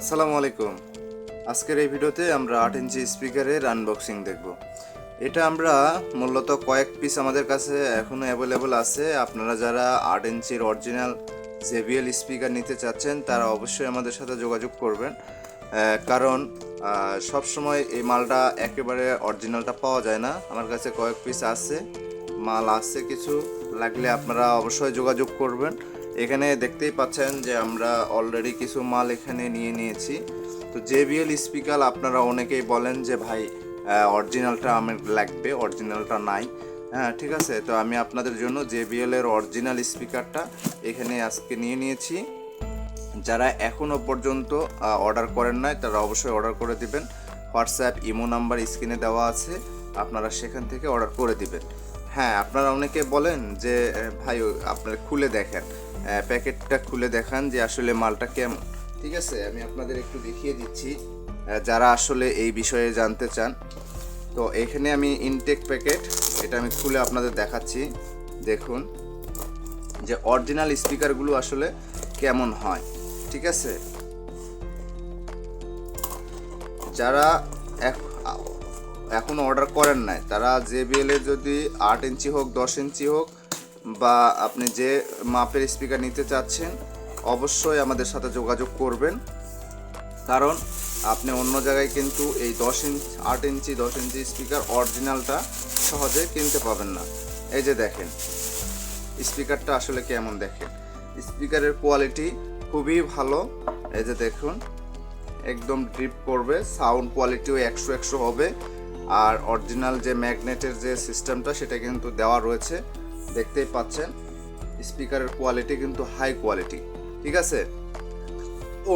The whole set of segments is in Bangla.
আসসালামু আলাইকুম। আজকের এই ভিডিওতে আমরা আট ইঞ্চি স্পিকারের আনবক্সিং দেখব। এটা আমরা মূলত কয়েক পিস আমাদের কাছে এখনও অ্যাভেলেবল আছে। আপনারা যারা আট ইঞ্চির অরিজিনাল জেবিএল স্পিকার নিতে চাচ্ছেন, তারা অবশ্যই আমাদের সাথে যোগাযোগ করবেন। কারণ সব সময় এই মালটা একেবারে অরিজিনালটা পাওয়া যায় না। আমার কাছে কয়েক পিস আছে, মাল আছে কিছু, লাগলে আপনারা অবশ্যই যোগাযোগ করবেন। এখানে দেখতেই পাচ্ছেন যে আমরা অলরেডি কিছু মাল এখানে নিয়ে নিয়েছি। তো জেবিএল স্পিকার আপনারা অনেকেই বলেন যে, ভাই অরিজিনালটা আমার লাগবে অরিজিনালটা নাই। হ্যাঁ ঠিক আছে? তো আমি আপনাদের জন্য জেবিএল এর অরিজিনাল স্পিকারটা এখানে আজকে নিয়ে নিয়েছি। যারা এখনও পর্যন্ত অর্ডার করেন নাই, তারা অবশ্যই অর্ডার করে দিবেন। হোয়াটসঅ্যাপ ইমো নাম্বার স্ক্রিনে দেওয়া আছে। আপনারা সেখান থেকে অর্ডার করে দিবেন। হ্যাঁ আপনারা অনেকে বলেন যে, ভাই, আপনারা খুলে দেখেন। প্যাকেটটা খুলে দেখান যে আসলে মালটা কেমন। ঠিক আছে, আমি আপনাদের একটু দেখিয়ে দিচ্ছি যারা আসলে এই বিষয়ে জানতে চান। তো এখানে আমি ইনটেক প্যাকেট এটা আমি খুলে আপনাদের দেখাচ্ছি। দেখুন যে অরিজিনাল স্পিকারগুলো আসলে কেমন হয়। ঠিক আছে? যারা এক- এখন অর্ডার করেন নাই, তারা জেবিএল যদি আট ইঞ্চি হোক, দশ ইঞ্চি হোক বা আপনি যে মাপের স্পিকার নিতে চাচ্ছেন, অবশ্যই আমাদের সাথে যোগাযোগ করবেন। কারণ আপনি অন্য জায়গায় কিন্তু এই দশ ইঞ্চ, আট ইঞ্চি, দশ ইঞ্চি স্পিকার অরিজিনালটা সহজে কিনতে পাবেন না। এই যে দেখেন স্পিকারটা আসলে কেমন দেখেন? স্পিকারের কোয়ালিটি খুবই ভালো। এই যে দেখুন, একদম ড্রিপ করবে সাউন্ড কোয়ালিটিও একশো একশো হবে। আর অরিজিনাল যে ম্যাগনেটের যে সিস্টেমটা সেটা কিন্তু দেওয়া রয়েছে। দেখতেই পাচ্ছেন স্পিকারের কোয়ালিটি কিন্তু হাই কোয়ালিটি ঠিক আছে?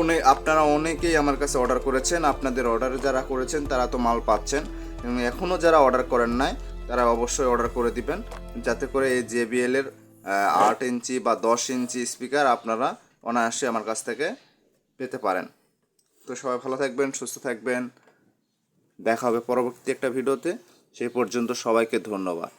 অনেক, আপনারা অনেকেই আমার কাছে অর্ডার করেছেন, আপনাদের অর্ডার যারা করেছেন, তারা তো মাল পাচ্ছেন। এবং এখনও যারা অর্ডার করেন নাই, তারা অবশ্যই অর্ডার করে দিবেন, যাতে করে এই জেবিএল এর আট ইঞ্চি বা দশ ইঞ্চি স্পিকার আপনারা অনায়াসে আমার কাছ থেকে পেতে পারেন। তো সবাই ভালো থাকবেন, সুস্থ থাকবেন। দেখা হবে পরবর্তী একটা ভিডিওতে। সেই পর্যন্ত সবাইকে ধন্যবাদ।